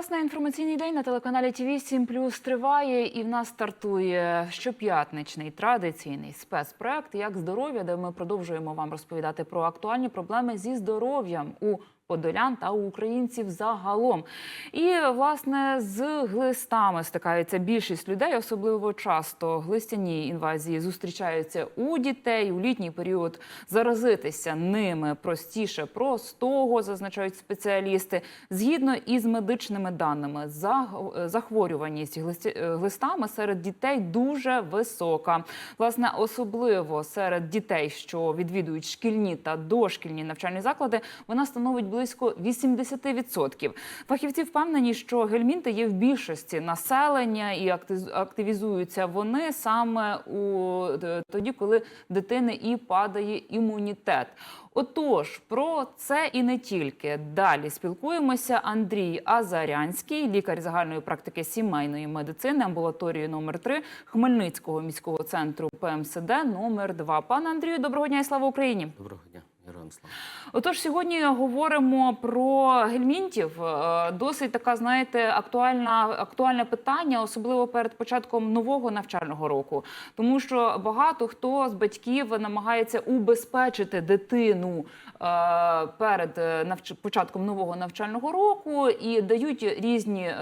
Власне, інформаційний день на телеканалі ТВ 7 Плюс триває, і в нас стартує щоп'ятничний традиційний спецпроект Як здоров'я, де ми продовжуємо вам розповідати про актуальні проблеми зі здоров'ям у подолян та українців загалом. І власне з глистами стикається більшість людей, особливо часто глистяні інвазії зустрічаються у дітей у літній період. Заразитися ними простіше простого, зазначають спеціалісти. Згідно із медичними даними, захворюваність глистами серед дітей дуже висока. Власне, особливо серед дітей, що відвідують шкільні та дошкільні навчальні заклади, вона становить близько 80%. Фахівці впевнені, що гельмінти є в більшості населення і активізуються вони саме у е, тоді, коли дитини і падає імунітет. Отож, про це і не тільки. Далі спілкуємося. Андрій Азарянський, лікар загальної практики сімейної медицини, амбулаторії номер 3 Хмельницького міського центру ПМСД номер 2 Пане Андрію, доброго дня і слава Україні! Доброго дня, героям. Отож, сьогодні говоримо про гельмінтів. Е, Досить така, знаєте, актуальна актуальне питання, особливо перед початком нового навчального року, тому що багато хто з батьків намагається убезпечити дитину е, перед е, навч... початком нового навчального року і дають різні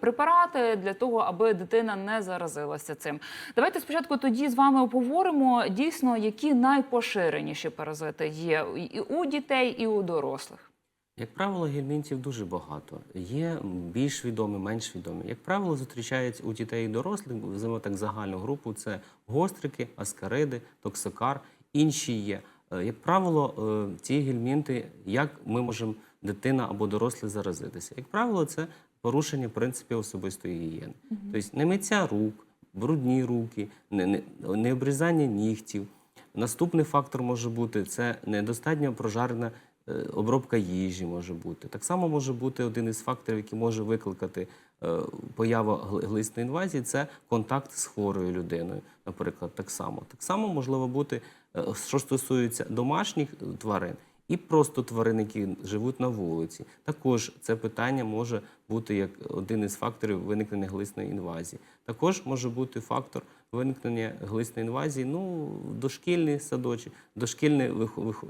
препарати для того, аби дитина не заразилася цим. Давайте спочатку тоді з вами поговоримо дійсно, які найпоширеніші паразити є і у дітей, і у дорослих. Як правило, гельмінтів дуже багато. Є більш відомі, менш відомі. Як правило, зустрічаються у дітей і дорослих, візьмемо так загальну групу: це гострики, аскариди, токсикар, інші є. Е, Як правило, е, ці гельмінти, як ми можемо дитина або дорослий заразитися? Як правило, це порушення принципів особистої гігієни. Тобто не миття рук, брудні руки, не, не, не обрізання нігтів. Наступний фактор може бути це недостатньо прожарена е, обробка їжі може бути. Так само може бути один із факторів, який може викликати е, появу гли- глисної інвазії, це контакт з хворою людиною, наприклад, так само. Так само можливо бути, е, що стосується домашніх тварин. І просто тварин, які живуть на вулиці, також це питання може бути як один із факторів виникнення глисної інвазії. Також може бути фактор виникнення глисної інвазії. Ну, дошкільні садочі, дошкільні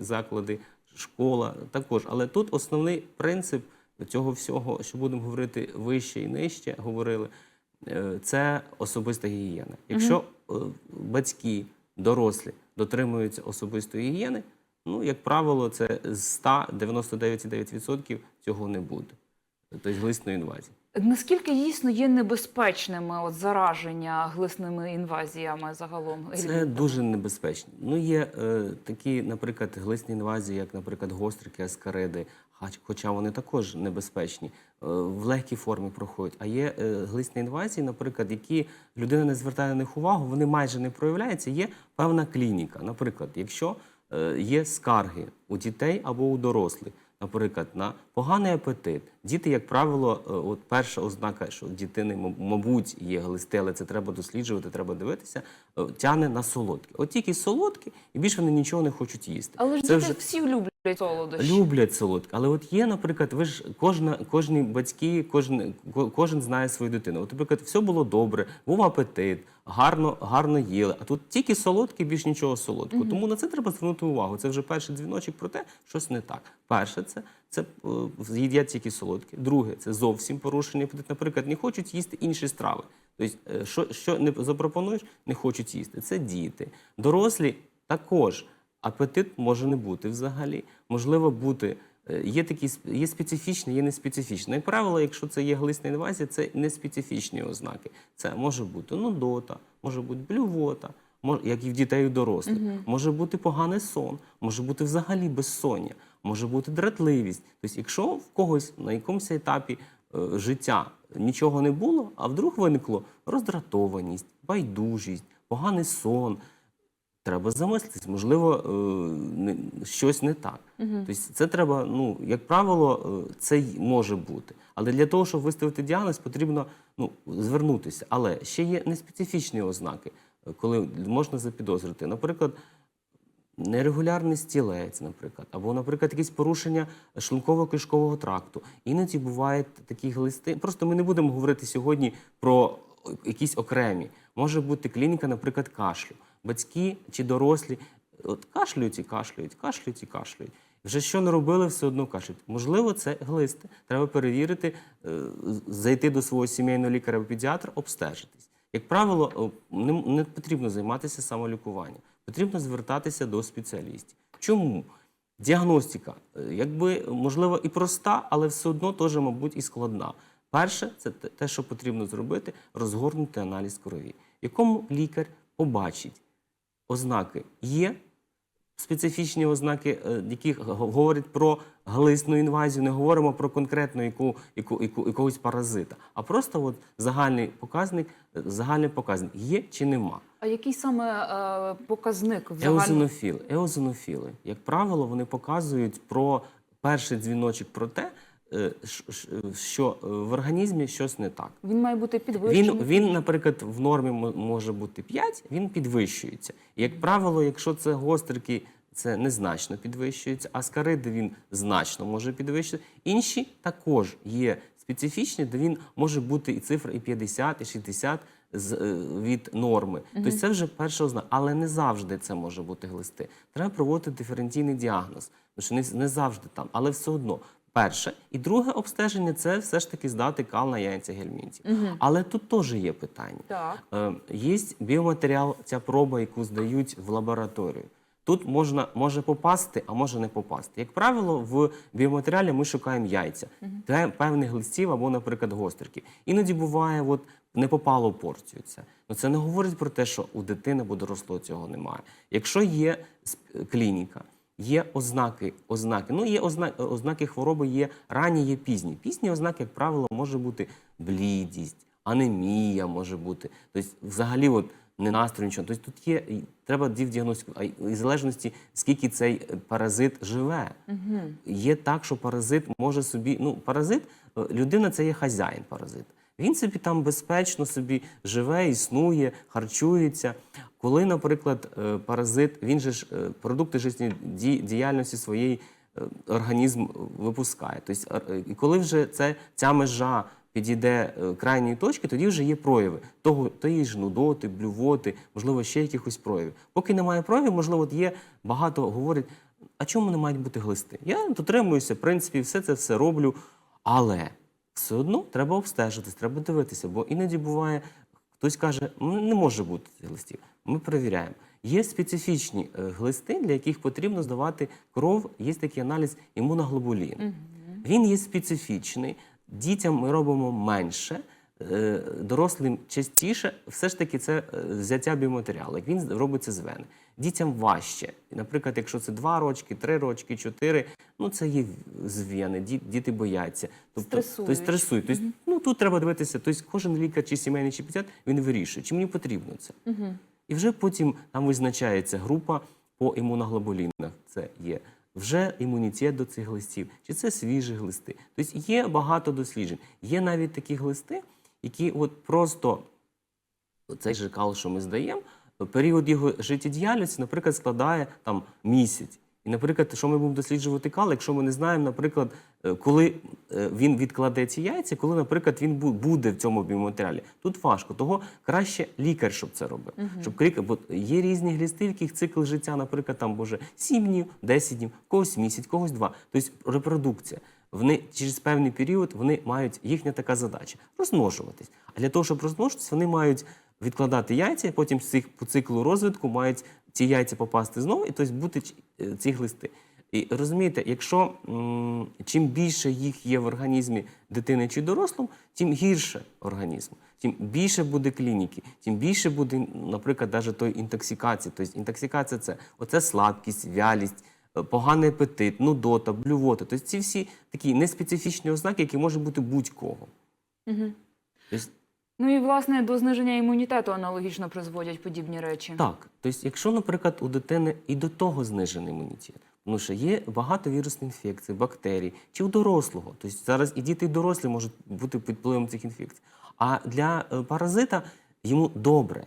заклади, школа також. Але тут основний принцип цього всього, що будемо говорити вище і нижче, говорили, е, це особиста гігієна. Якщо е, батьки, дорослі дотримуються особистої гігієни, ну, як правило, це з 199,9% цього не буде. Тобто глисної інвазії. Наскільки дійсно є небезпечними от зараження глисними інвазіями загалом? Це дуже небезпечно. Ну, є е, такі, наприклад, глисні інвазії, як, наприклад, гострики, аскариди, хоча вони також небезпечні, е, в легкій формі проходять. А є е, глисні інвазії, наприклад, які людина не звертає на них увагу, вони майже не проявляються. Є певна клініка. Наприклад, якщо є скарги у дітей або у дорослих. Наприклад, на поганий апетит. Діти, як правило, е, от перша ознака, що дітини, мабуть, є глисти, але це треба досліджувати, треба дивитися, е, тягне на солодкі. От тільки солодкі, і більше вони нічого не хочуть їсти. Але ж це діти всі люблять солодощі. Люблять солодке, але от є, наприклад, ви ж кожна, кожні батьки, кожен, кожен знає свою дитину. От, наприклад, все було добре, був апетит, гарно, гарно їли. А тут тільки солодке, більш нічого солодкого. Тому на це треба звернути увагу. Це вже перший дзвіночок про те, щось не так. Перше, це, це е, їдять тільки солодке. Друге, це зовсім порушення апетиту. Наприклад, не хочуть їсти інші страви. Тобто, е, що, що не запропонуєш, не хочуть їсти. Це діти. Дорослі також апетит може не бути взагалі. Можливо бути. е, Є такі є специфічні, є неспецифічні. Як правило, якщо це є глисна інвазія, це неспецифічні ознаки. Це може бути нудота, може бути блювота, мож- як і в дітей і дорослих. Може бути поганий сон, може бути взагалі безсоння, може бути дратливість. Тобто, якщо в когось на якомусь етапі е, життя нічого не було, а вдруг виникло роздратованість, байдужість, поганий сон, треба замислитись, можливо, е, не- щось не так. Тобто це треба, ну, як правило, е, це може бути. Але для того, щоб виставити діагноз, потрібно ну, звернутися. Але ще є неспецифічні ознаки, е, коли можна запідозрити. Наприклад, нерегулярний стілець, наприклад, або, наприклад, якісь порушення шлунково-кишкового тракту. Іноді бувають такі глисти. Просто ми не будемо говорити сьогодні про якісь окремі. Може бути клініка, наприклад, кашлю. Батьки чи дорослі от кашлюють і кашлюють, кашлюють і кашлюють. Вже що не робили, все одно кашлюють. Можливо, це глисти. Треба перевірити, е, зайти до свого сімейного лікаря або педіатра, обстежитись. Як правило, е, не потрібно займатися самолікуванням, потрібно звертатися до спеціалістів. Чому? Діагностика, е, якби можливо і проста, але все одно теж, мабуть, і складна. Перше, це те- що потрібно зробити, розгорнути аналіз крові, якому лікар побачить ознаки є. Специфічні ознаки, е, які говорять про глисну інвазію, не говоримо про конкретну яку, яку, яку, якогось паразита, а просто от загальний показник, е, загальний показник є чи нема. А який саме е, показник в загальному? Еозинофіли. Еозинофіли, як правило, вони показують про перший дзвіночок про те, що е, в організмі щось не так. Він має бути підвищений? Він, він, наприклад, в нормі може бути 5, він підвищується. Як правило, якщо це гострики, це незначно підвищується, а скариди він значно може підвищити. Інші також є специфічні, де він може бути і цифра і 50, і 60 з, е, від норми. Тобто це вже перша ознака. Але не завжди це може бути глисти. Треба проводити диференційний діагноз, тому що не, не завжди там, але все одно. Перше і друге обстеження це все ж таки здати кал на яйця гельмінтів. Але тут теж є питання. Так. Е, є біоматеріал, ця проба, яку здають в лабораторію. Тут можна може попасти, а може не попасти. Як правило, в біоматеріалі ми шукаємо яйця Пе- певних глистів або, наприклад, гостриків. Іноді буває, от не попало порцію це. Ну це не говорить про те, що у дитини або дорослого цього немає. Якщо є клініка, Є ознаки, ознаки. Ну, є ознаки, ознаки хвороби, є ранні, є пізні. Пізні ознаки, як правило, може бути блідість, анемія може бути. Тобто, взагалі, от, не настрій, нічого. Тобто тут є, і треба діагностику, а в залежності, скільки цей е, паразит живе. Є так, що паразит може собі. Ну, паразит, е, людина це є хазяїн паразит. Він собі там безпечно собі живе, існує, харчується. Коли, наприклад, е, паразит, він же ж е, продукти життєдіяльності своєї е, організм випускає. Тобто, коли вже це, ця межа підійде крайньої точки, тоді вже є прояви того, тої ж нудоти, блювоти, можливо, ще якихось проявів. Поки немає проявів, можливо, є багато говорять, а чому не мають бути глисти? Я дотримуюся, в принципі, все це все роблю, але все одно треба обстежитись, треба дивитися, бо іноді буває, хтось каже, «Ну, не може бути цих глистів. Ми перевіряємо. Є специфічні е, глисти, для яких потрібно здавати кров, є такий аналіз імуноглобулін. Він є специфічний, дітям ми робимо менше. е, Дорослим частіше, все ж таки, це е, взяття біоматеріалу. Як він робиться з вени. Дітям важче. Наприклад, якщо це 2 рочки, 3 рочки, 4, ну це є з діти бояться. Тобто, Стресують. тобто стресують. Тобто, ну тут треба дивитися. Тобто, кожен лікар чи сімейний чи педіатр, він вирішує, чи мені потрібно це. І вже потім там визначається група по імуноглобулінах. Це є вже імунітет до цих глистів, чи це свіжі глисти. Тобто є багато досліджень. Є навіть такі глисти, які от просто цей же кал, що ми здаємо, період його життєдіяльності, наприклад, складає там місяць. І, наприклад, що ми будемо досліджувати кал, якщо ми не знаємо, наприклад, е, коли е, він відкладе ці яйця, коли, наприклад, він буде в цьому біоматеріалі. Тут важко. Того краще лікар, щоб це робив. Щоб лікар, бо є різні глісти, в яких цикл життя, наприклад, там може 7 днів, 10 днів, когось місяць, когось два. Тобто репродукція. Вони через певний період вони мають їхня така задача розмножуватись. А для того, щоб розмножитись, вони мають відкладати яйця, потім з цих по циклу розвитку мають ці яйця попасти знову, і тобто бути е, ці глисти. І розумієте, якщо чим більше їх є в організмі дитини чи дорослому, тим гірше організм, тим більше буде клініки, тим більше буде, наприклад, навіть той інтоксикації. Тобто інтоксикація це оце слабкість, вялість, поганий апетит, нудота, блювота. Тобто ці всі такі неспецифічні ознаки, які можуть бути будь-кого. Тобто, Ну і власне до зниження імунітету аналогічно призводять подібні речі. Так, тобто, якщо, наприклад, у дитини і до того знижений імунітет, тому що є багато вірусних інфекцій, бактерій, чи у дорослого. Тобто зараз і діти, і дорослі можуть бути під впливом цих інфекцій. А для е, паразита йому добре.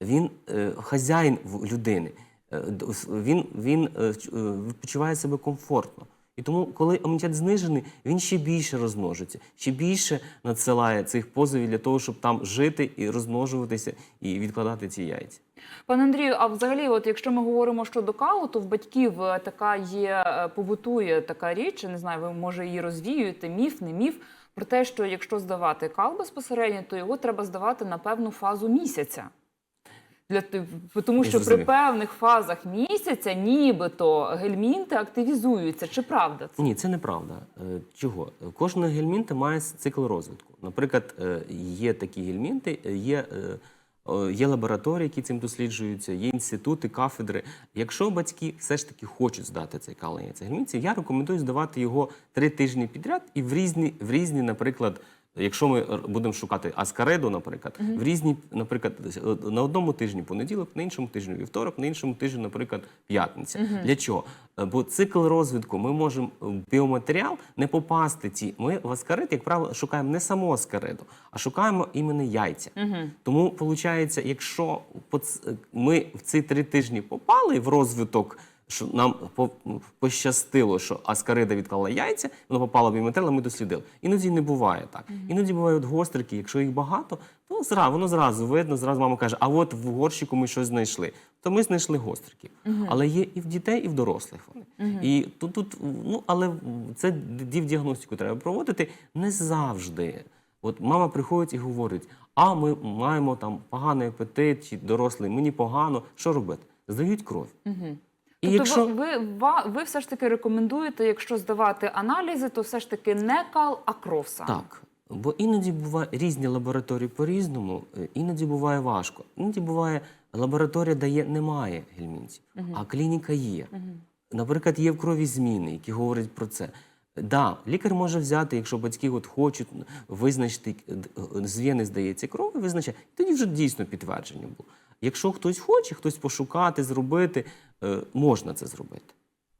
Він е, хазяїн людини. Е, Він, він е, е, почуває себе комфортно. І тому, коли імунітет знижений, він ще більше розмножиться, ще більше надсилає цих позовів для того, щоб там жити і розмножуватися і відкладати ці яйця. Пане Андрію, а взагалі, от якщо ми говоримо щодо калу, то в батьків така є, побутує така річ, не знаю, ви може її розвіюєте, міф, не міф, про те, що якщо здавати кал безпосередньо, то його треба здавати на певну фазу місяця. Для тому, що при певних фазах місяця нібито гельмінти активізуються. Чи правда це? Ні, це неправда. Е, Чого? Кожна гельмінта має цикл розвитку. Наприклад, е, є такі гельмінти, е, є, є лабораторії, які цим досліджуються, є інститути, кафедри. Якщо батьки все ж таки хочуть здати цей кал на яйцегельмінтів, я рекомендую здавати його три тижні підряд і в різні, в різні, наприклад. Якщо ми будемо шукати аскареду, наприклад, в різні, наприклад, е, на одному тижні понеділок, на іншому тижні вівторок, на іншому тижні, наприклад, п'ятниця. Для чого? Е, Бо цикл розвитку ми можемо в біоматеріал не попасти ці. Ми в аскарид, як правило, шукаємо не саму аскариду, а шукаємо іменно яйця. Тому виходить, якщо ми в ці три тижні попали в розвиток. Що нам по- пощастило, що аскарида відклала яйця, воно попало в біометрил, а ми дослідили. Іноді не буває так. Іноді бувають горстрики, якщо їх багато, то зразу, воно зразу видно, зразу мама каже, а от в горщику ми щось знайшли. То ми знайшли гостриків. Але є і в дітей, і в дорослих вони. І тут, тут, ну, але це діагностику треба проводити не завжди. От мама приходить і говорить: а ми маємо там поганий апетит, чи дорослий, мені погано. Що робити? Здають кров. І Тобто якщо ви, ви, ви все ж таки рекомендуєте, якщо здавати аналізи, то все ж таки не кал, а кров саме. Так. Бо іноді буває різні лабораторії по-різному, е, іноді буває важко. Іноді буває, лабораторія дає немає гельмінтів, а клініка є. Наприклад, є в крові зміни, які говорять про це. Да, лікар може взяти, якщо батьки от хочуть визначити, д- з вени здається кров, визначає, тоді вже дійсно підтвердження було. Якщо хтось хоче, хтось пошукати, зробити, е, можна це зробити.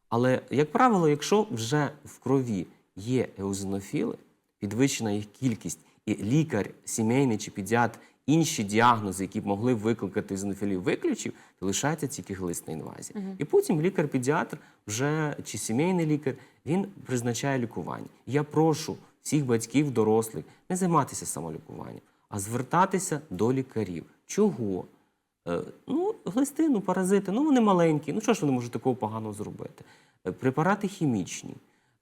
Але, як правило, якщо вже в крові є еозинофіли, підвищена їх кількість, і лікар, сімейний чи педіатр, інші діагнози, які б могли викликати езонофілію, виключив, то лишається тільки глисна інвазія. І потім лікар-педіатр вже чи сімейний лікар він призначає лікування. Я прошу всіх батьків, дорослих не займатися самолікуванням, а звертатися до лікарів. Чого? Е, Ну, глисти, ну, паразити, ну вони маленькі. Ну що ж вони можуть такого поганого зробити? Е, Препарати хімічні.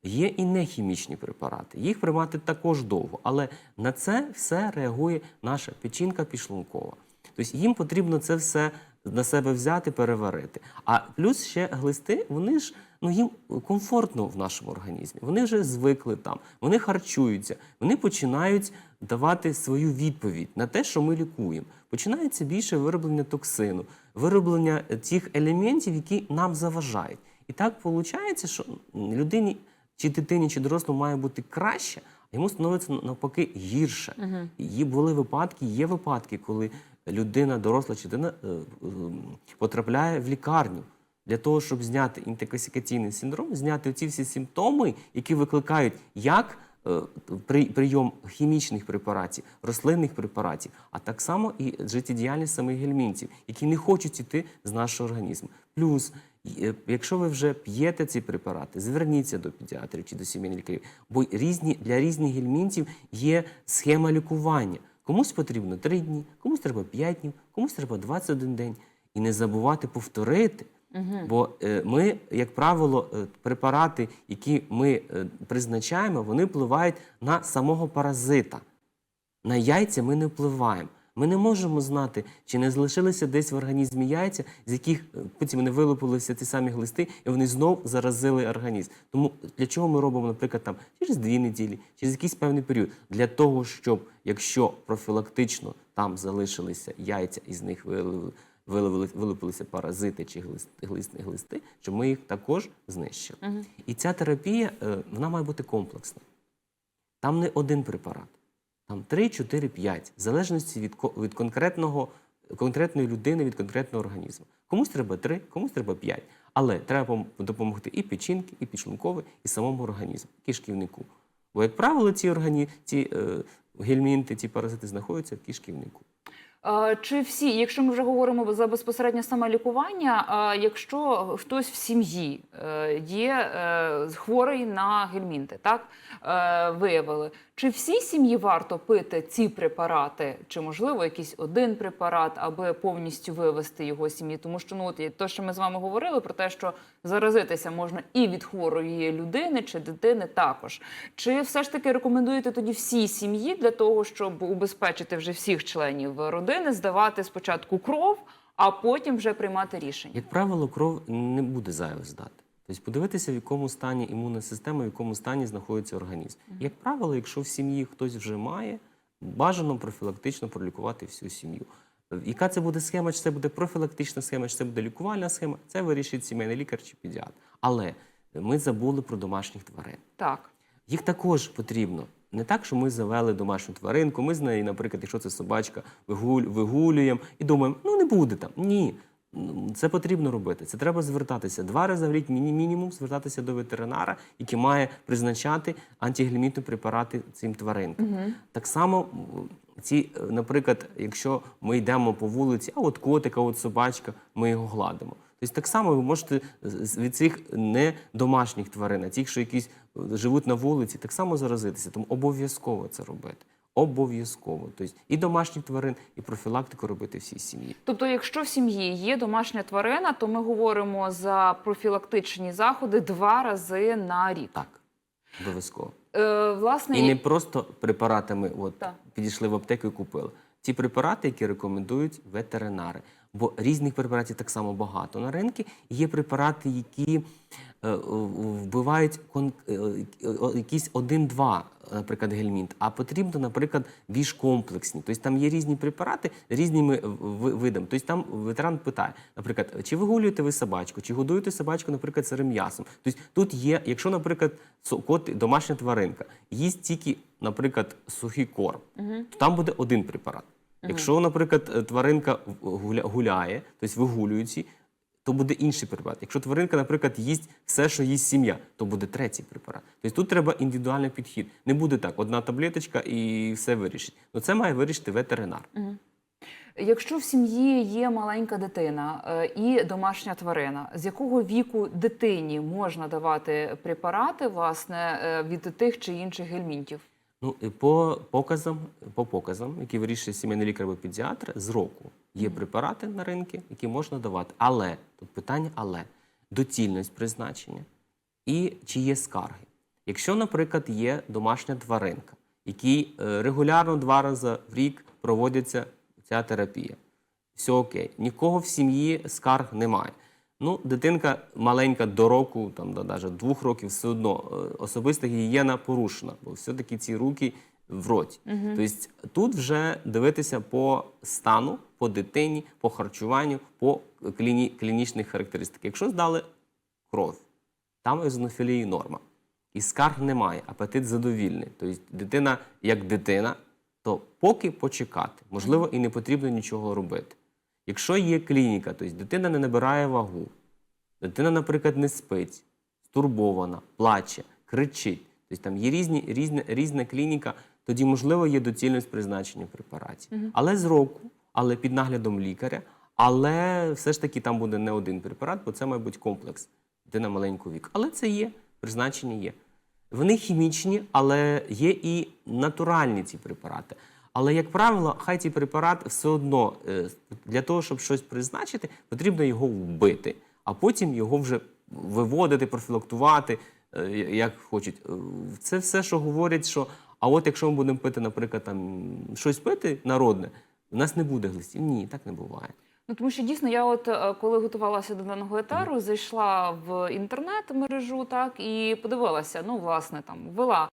Є і нехімічні препарати. Їх приймати також довго, але на це все реагує наша печінка підшлункова. Тобто їм потрібно це все на себе взяти, переварити. А плюс ще глисти, вони ж ну їм комфортно в нашому організмі. Вони вже звикли там, вони харчуються, вони починають давати свою відповідь на те, що ми лікуємо. Починається більше вироблення токсину, вироблення тих елементів, які нам заважають. І так виходить, що людині чи дитині, чи дорослому має бути краще, а йому становиться навпаки гірше. Є були випадки, є випадки, коли людина, доросла чи дитина е, е, потрапляє в лікарню для того, щоб зняти інтоксикаційний синдром, зняти ці всі симптоми, які викликають як е, при- прийом хімічних препаратів, рослинних препаратів, а так само і життєдіяльність самих гельмінтів, які не хочуть іти з нашого організму. Плюс, якщо ви вже п'єте ці препарати, зверніться до педіатрів чи до сімейних лікарів, бо різні, для різних гельмінтів є схема лікування. Комусь потрібно 3 дні, комусь треба 5 днів, комусь треба 21 день. І не забувати повторити. Бо е, ми, як правило, е, препарати, які ми е, призначаємо, вони впливають на самого паразита. На яйця ми не впливаємо. Ми не можемо знати, чи не залишилися десь в організмі яйця, з яких е, потім не вилупилися ті самі глисти, і вони знов заразили організм. Тому для чого ми робимо, наприклад, там через дві неділі, через якийсь певний період, для того, щоб якщо профілактично там залишилися яйця, і з них вилили- вилупилися паразити чи глисти, глисти, глисти, щоб ми їх також знищили. І ця терапія е, вона має бути комплексна. Там не один препарат, там 3, 4, 5, в залежності від, від конкретного, конкретної людини, від конкретного організму. Комусь треба 3, комусь треба 5. Але треба допомогти і печінки, і підшлунковій, і самому організму, кишківнику. Бо, як правило, ці, органі... ці е, гельмінти, ці паразити знаходяться в кишківнику. Чи всі, якщо ми вже говоримо за безпосередньо саме лікування, якщо хтось в сім'ї е, є е, хворий на гельмінти, так е, виявили, чи всій сім'ї варто пити ці препарати, чи можливо якийсь один препарат, аби повністю вивести його сім'ї? Тому що ну от то, що ми з вами говорили про те, що заразитися можна і від хворої людини чи дитини також. Чи все ж таки рекомендуєте тоді всій сім'ї для того, щоб убезпечити вже всіх членів родини, здавати спочатку кров, а потім вже приймати рішення? Як правило, кров не буде зайве здати. Тобто подивитися, в якому стані імунна система, в якому стані знаходиться організм. Як правило, якщо в сім'ї хтось вже має, бажано профілактично пролікувати всю сім'ю. Яка це буде схема? Чи це буде профілактична схема, чи це буде лікувальна схема? Це вирішить сімейний лікар чи педіатр. Але ми забули про домашніх тварин. Так. Їх також потрібно. Не так, що ми завели домашню тваринку, ми з нею, наприклад, якщо це собачка, вигуль, вигулюємо і думаємо, ну не буде там. Ні. Це потрібно робити. Це треба звертатися два рази в рік, міні- мінімум, звертатися до ветеринара, який має призначати антигельмінтні препарати цим тваринкам. Так само, ці, е, наприклад, якщо ми йдемо по вулиці, а от котик, а от собачка, ми його гладимо. Тобто так само ви можете з- від цих не домашніх тварин, а тих, що якісь е, живуть на вулиці, так само заразитися. Тому обов'язково це робити. Обов'язково. Тобто і домашніх тварин, і профілактику робити всій сім'ї. Тобто, якщо в сім'ї є домашня тварина, то ми говоримо за профілактичні заходи два рази на рік. Так, обов'язково. Е, власне, І не просто препаратами, от Так. підійшли в аптеку і купили. Ті препарати, які рекомендують ветеринари. Бо різних препаратів так само багато на ринку. Є препарати, які е, е, вбивають кон, е, якісь один-два, наприклад, гельмінт, а потрібно, наприклад, більш комплексні. Тобто там є різні препарати різними видами. Тобто там ветеран питає, наприклад, чи вигулюєте ви собачку, чи годуєте собачку, наприклад, сирим м'ясом. Тобто тут є, якщо, наприклад, кот, домашня тваринка, їсть тільки, наприклад, сухий корм, то там буде один препарат. Якщо, наприклад, е, тваринка гуля- гуляє, тобто вигулюючи, то буде інший препарат. Якщо тваринка, наприклад, їсть все, що їсть сім'я, то буде третій препарат. Тобто тут треба індивідуальний підхід. Не буде так, одна таблеточка і все вирішить. Ну це має вирішити ветеринар. Якщо в сім'ї є маленька дитина е, і домашня тварина, з якого віку дитині можна давати препарати власне е, від тих чи інших гельмінтів? Ну, і по показам, по показам, які вирішує сімейний лікар або педіатр, з року є препарати на ринку, які можна давати. Але тут питання, але доцільність призначення і чи є скарги. Якщо, наприклад, є домашня тваринка, якій е, регулярно два рази в рік проводиться ця терапія, все окей, нікого в сім'ї скарг немає. Ну, дитинка маленька до року, там до навіть двох років, все одно е, особиста гігієна порушена, бо все-таки ці руки в роті. Тобто тут вже дивитися по стану, по дитині, по харчуванню, по кліні, клінічних характеристиках. Якщо здали кров, там езонофілії норма. І скарг немає, апетит задовільний. Тобто дитина як дитина, то поки почекати. Можливо, і не потрібно нічого робити. Якщо є клініка, тобто дитина не набирає вагу, дитина, наприклад, не спить, стурбована, плаче, кричить. Тобто там є різні, різна, різна клініка, тоді, можливо, є доцільність призначення препаратів. Але з року, але під наглядом лікаря, але все ж таки там буде не один препарат, бо це, мабуть, комплекс дитина маленького віку. Але це є, призначення є. Вони хімічні, але є і натуральні ці препарати. Але, як правило, хай цей препарат все одно е, для того, щоб щось призначити, потрібно його вбити, а потім його вже виводити, профілактувати, е, як хочуть. Е, Це все, що говорять, що а от якщо ми будемо пити, наприклад, там щось пити народне, у нас не буде глистів. Ні, так не буває. Ну тому що дійсно я, от коли готувалася до даного етеру, зайшла в інтернет мережу, так і подивилася. Ну, власне, там вела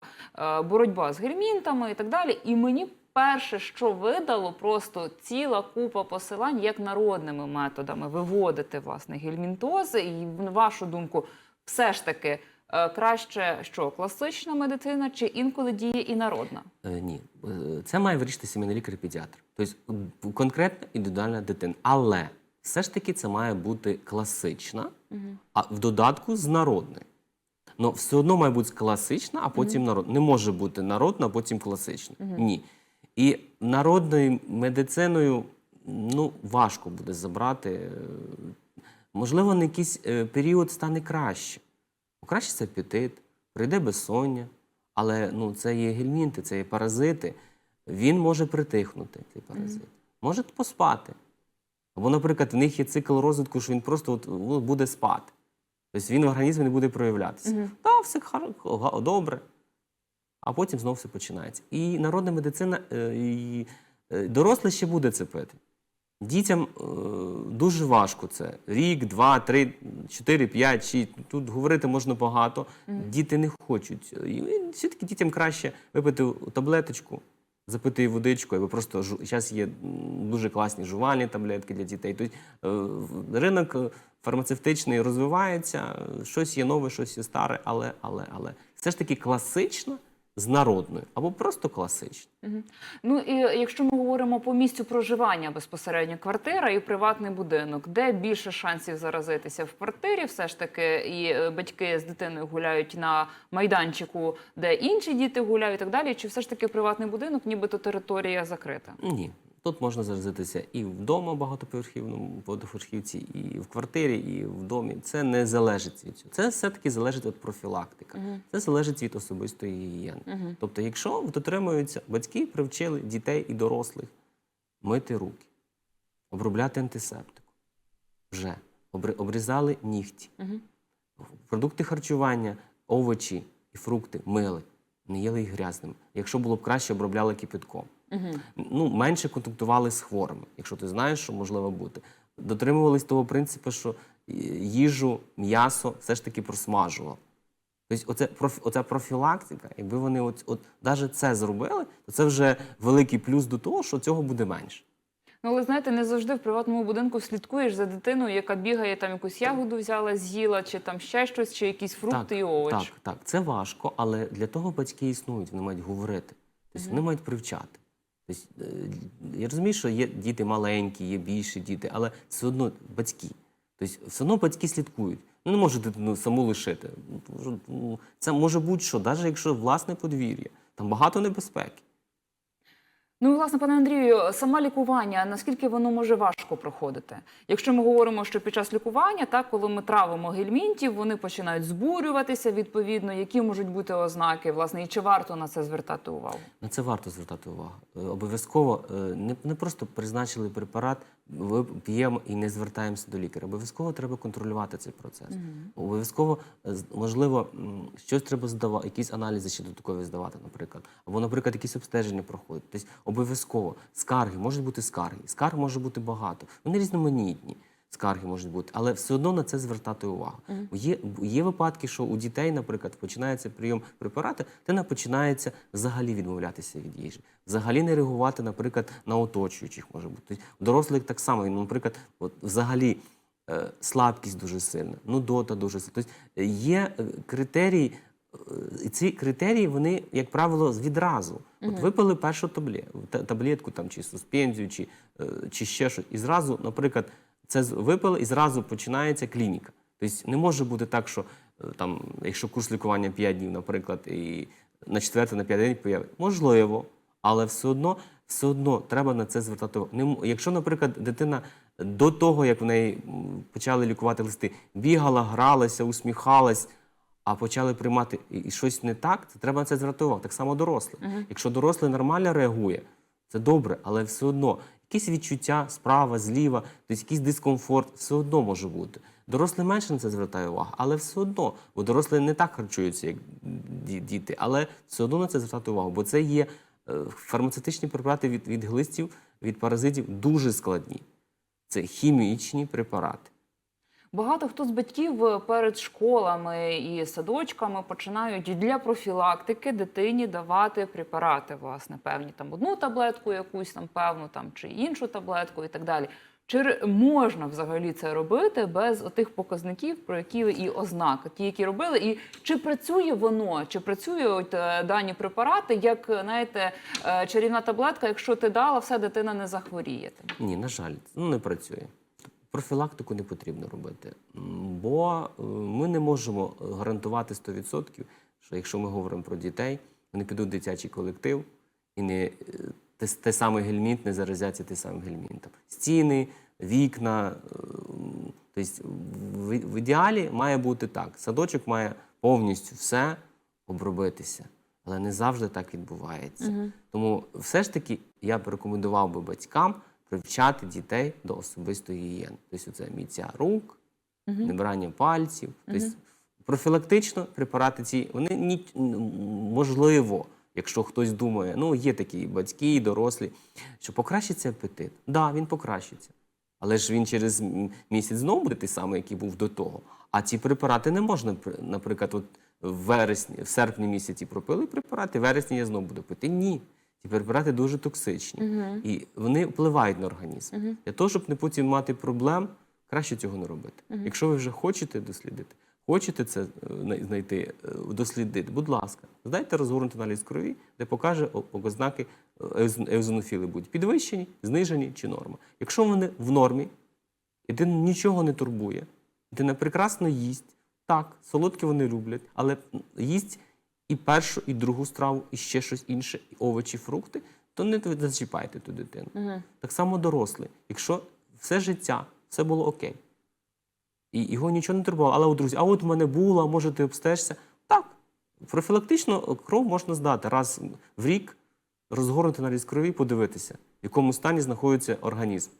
боротьба з гельмінтами і так далі. І мені перше, що видало, просто ціла купа посилань, як народними методами виводити власне гельмінтози. І на вашу думку, все ж таки е, краще що класична медицина, чи інколи діє і народна? Е, Ні, Е, це має вирішити сімейний лікар-педіатр, Тобто конкретна індивідуальна дитина. Але все ж таки це має бути класична, а в додатку з народною. Ну, все одно має бути класична, а потім народна. Не може бути народна, а потім класична. Ні. І народною медициною ну, важко буде забрати. Можливо, на якийсь е, період стане краще. Покращиться апетит, прийде безсоння, але ну, це є гельмінти, це є паразити. Він може притихнути, цей паразит. Може поспати. Або, наприклад, в них є цикл розвитку, що він просто от, ну, буде спати. Тобто він в організмі не буде проявлятися. Так, да, все добре. А потім знову все починається. І народна медицина, е, і е, дорослий ще буде це пити. Дітям е, дуже важко це. Рік, два, три, чотири, п'ять, шість. Тут говорити можна багато. Діти не хочуть. І все-таки дітям краще випити таблеточку, запити її водичкою, або просто зараз є дуже класні жувальні таблетки для дітей. Тобто, ринок фармацевтичний розвивається, щось є нове, щось є старе, але, але, але. Все ж таки класично з народною, або просто класично. Ну і якщо ми говоримо по місцю проживання безпосередньо квартира і приватний будинок, де більше шансів заразитися в квартирі, все ж таки, і е, батьки з дитиною гуляють на майданчику, де інші діти гуляють, і так далі. Чи все ж таки приватний будинок, нібито територія закрита? Ні. Тут можна заразитися і вдома багатоповерхівному багатоповерхівці, і в квартирі, і в домі. Це не залежить від цього. Це все-таки залежить від профілактика. Це залежить від особистої гігієни. Тобто, якщо дотримуються, батьки привчили дітей і дорослих мити руки, обробляти антисептику, вже обрізали нігті, продукти харчування, овочі і фрукти мили, не їли їх грязними. Якщо було б краще, обробляли кипятком. Ну, менше контактували з хворими, якщо ти знаєш, що можливо бути. Дотримувались того принципу, що е, їжу, м'ясо все ж таки просмажував. Тобто, оце, оця профілактика, якби вони от, от навіть це зробили, то це вже великий плюс до того, що цього буде менше. Ну, але знаєте, не завжди в приватному будинку слідкуєш за дитиною, яка бігає, там якусь ягоду взяла, з'їла, чи там ще щось, чи якісь фрукти і овочі. Так, так, це важко, але для того батьки існують, вони мають говорити. Тобто вони мають привчати. Тобто, е, я розумію, що є діти маленькі, є більші діти, але все одно батьки. Тобто, все одно батьки слідкують. Ну, не може дитину саму лишити. Ну, Це може бути що, навіть якщо власне подвір'я, там багато небезпеки. Ну, власне, пане Андрію, саме лікування, наскільки воно може важко проходити? Якщо ми говоримо, що під час лікування, так, коли ми травимо гельмінтів, вони починають збурюватися відповідно, які можуть бути ознаки, власне, і чи варто на це звертати увагу? На це варто звертати увагу. Е, Обов'язково е, не, просто призначили препарат, п'ємо і не звертаємося до лікаря. Обов'язково треба контролювати цей процес. Обов'язково, е, можливо, щось треба здавати, якісь аналізи ще додаткові здавати, наприклад. Або, наприклад, якісь обстеження проходять. Тобто обов'язково скарги, можуть бути скарги. Скарг може бути багато. Вони різноманітні. Скарги можуть бути, але все одно на це звертати увагу. Бо Є, є випадки, що у дітей, наприклад, починається прийом препарату, дитина починається взагалі відмовлятися від їжі, взагалі не реагувати, наприклад, на оточуючих може бути. Тобто у дорослих так само, наприклад, от взагалі е, слабкість дуже сильна, нудота дуже сильна. Тобто е, є е, критерії, і ці критерії, вони, як правило, відразу. От випили першу таблі- таблетку там, чи суспензію, чи, чи ще щось, і зразу, наприклад, це випили, і зразу починається клініка. Тобто не може бути так, що е, там, якщо курс лікування 5 днів, наприклад, і на четвертий, на п'ятий день появить. Можливо, але все одно, все одно треба на це звертати увагу. Якщо, наприклад, дитина до того, як в неї почали лікувати листи, бігала, гралася, усміхалась, а почали приймати і, щось не так, то треба на це звертати увагу. Так само дорослий. Якщо дорослий нормально реагує, це добре, але все одно якісь відчуття справа, зліва, тобто якийсь дискомфорт, все одно може бути. Дорослий менше на це звертає увагу, але все одно, бо дорослі не так харчуються, як діти, але все одно на це звертати увагу, бо це є е, фармацевтичні препарати від, від глистів, від паразитів дуже складні. Це хімічні препарати. Багато хто з батьків е, перед школами і садочками починають для профілактики дитині давати препарати, власне, певні там одну таблетку, якусь там певну там чи іншу таблетку, і так далі. Чи можна взагалі це робити без тих показників, про які і ознаки, ті, які робили, і чи працює воно, чи працює от, е, дані препарати, як е, знаєте, чарівна таблетка, якщо ти дала, все дитина не захворіє. Ні, на жаль, ну не працює. Профілактику не потрібно робити, бо е, ми не можемо гарантувати 100%, що якщо ми говоримо про дітей, вони підуть в дитячий колектив і не е, те, те саме гельмінт не заразяться тим самим гельмінтом. Стіни, вікна. е, Тобто в, ідеалі має бути так. Садочок має повністю все обробитися. Але не завжди так відбувається. Тому все ж таки я б рекомендував би батькам привчати дітей до особистої гігієни. Тобто це міття рук, небрання пальців. Тобто профілактично препарати ці, вони ні, можливо, якщо хтось думає, ну є такі батьки, дорослі, що покращиться апетит. Так, да, він покращиться. Але ж він через місяць знову буде той самий, який був до того. А ці препарати не можна, при- наприклад, от в вересні, в серпні місяці пропили препарати, в вересні я знову буду пити. Ні. Ці препарати дуже токсичні. І вони впливають на організм. Для того, щоб не потім мати проблем, краще цього не робити. Якщо ви вже хочете дослідити, хочете це е, знайти, е, дослідити, будь ласка, здайте розгорнутий аналіз крові, де покаже ознаки еозинофіли будуть підвищені, знижені чи норма. Якщо вони в нормі, і дитину нічого не турбує, дитина прекрасно їсть. Так, солодкі вони люблять, але їсть і першу, і другу страву, і ще щось інше, і овочі, фрукти, то не зачіпайте ту дитину. Так само дорослий. Якщо все життя, все було окей, і його нічого не турбувало, але от, друзі, а от в мене було, а може ти обстежся. Так, профілактично кров можна здати раз в рік, розгорнути аналіз крові, подивитися, в якому стані знаходиться організм.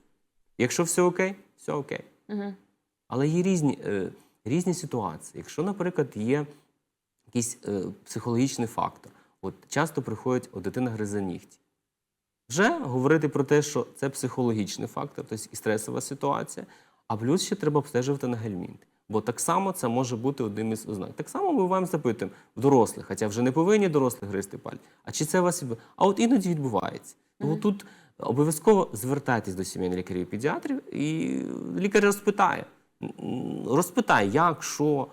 Якщо все окей, все окей. Але є різні, е, різні ситуації. Якщо, наприклад, є якийсь е, психологічний фактор, от часто приходять, от дитина гризе нігті. Вже говорити про те, що це психологічний фактор, тобто і стресова ситуація, а плюс ще треба обстежувати на гельмінт. Бо так само це може бути одним із ознак. Так само ми вам запитуємо в дорослих, хоча вже не повинні дорослі гризти пальці. А чи це у вас А от іноді відбувається. Тому тут обов'язково звертайтесь до сімейних лікарів педіатрів, і лікар розпитає. Розпитає, як, що,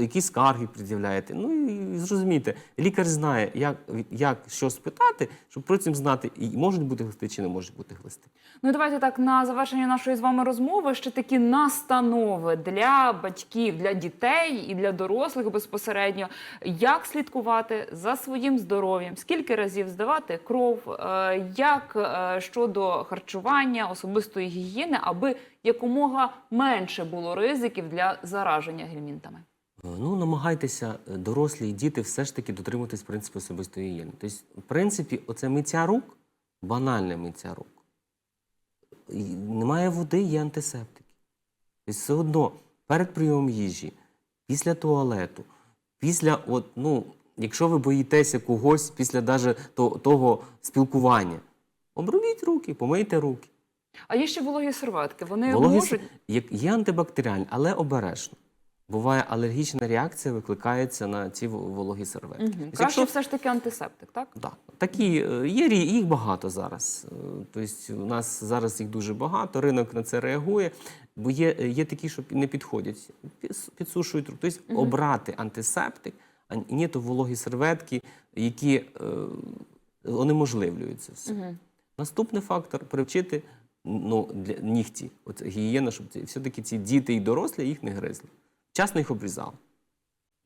які скарги пред'являєте. Ну і зрозумійте, лікар знає, як, як що спитати, щоб потім знати, і можуть бути глисти чи не можуть бути глисти. Ну і давайте так на завершення нашої з вами розмови ще такі настанови для батьків, для дітей і для дорослих безпосередньо. Як слідкувати за своїм здоров'ям, скільки разів здавати кров, е, як е, щодо харчування, особистої гігієни, аби якомога менше було ризиків для зараження гельмінтами. Ну, намагайтеся, е, дорослі і діти, все ж таки дотримуватись принципу особистої гігієни. Тобто, в принципі, оце миття рук, банальне миття рук. І Немає води, є антисептики. Тобто, все одно перед прийомом їжі, після туалету, після, от, ну, якщо ви боїтеся когось після даже того спілкування, обробіть руки, помийте руки. А є ще вологі серветки. Вони Вологі можуть є антибактеріальні, але обережно. Буває алергічна реакція, викликається на ці вологі серветки. Тобто, краще якщо- все ж таки антисептик, так? Да. Такі е, є їх багато зараз. Е, Тобто у нас зараз їх дуже багато, ринок на це реагує, бо є, є такі, що не підходять, підсушують руки. Тобто обрати антисептик, а не то вологі серветки, які е, все. Наступний фактор привчити ну, для нігті, от гігієна, щоб все-таки ці діти і дорослі їх не гризли. Вчасно їх обрізали.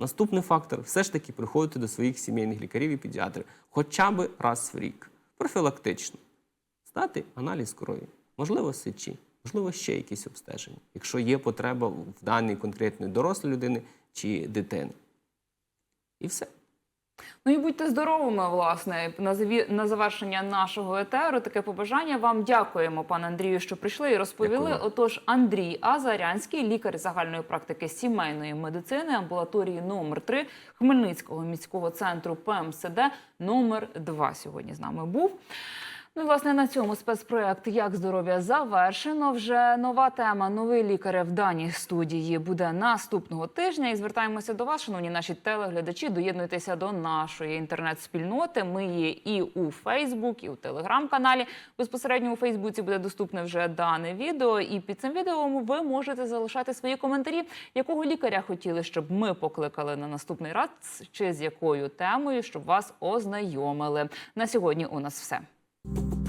Наступний фактор все ж таки приходити до своїх сімейних лікарів і педіатрів хоча б раз в рік, профілактично, здати аналіз крові, можливо, сечі, можливо, ще якісь обстеження, якщо є потреба в даній конкретної дорослої людини чи дитини. І все. Ну і будьте здоровими, власне. На завершення нашого етеру таке побажання вам. Дякуємо, пане Андрію, що прийшли і розповіли. Дякую. Отож, Андрій Азарянський, лікар загальної практики сімейної медицини, амбулаторії номер 3 Хмельницького міського центру ПМСД номер 2 сьогодні з нами був. Ну власне на цьому спецпроект Як здоров'я завершено. Вже нова тема, новий лікар в даній студії буде наступного тижня. І звертаємося до вас, шановні наші телеглядачі. Доєднуйтеся до нашої інтернет-спільноти. Ми є і у Фейсбук, і у телеграм-каналі. Безпосередньо у Фейсбуці буде доступне вже дане відео. І під цим відео ви можете залишати свої коментарі, якого лікаря хотіли, щоб ми покликали на наступний раз, чи з якою темою, щоб вас ознайомили. На сьогодні у нас все. you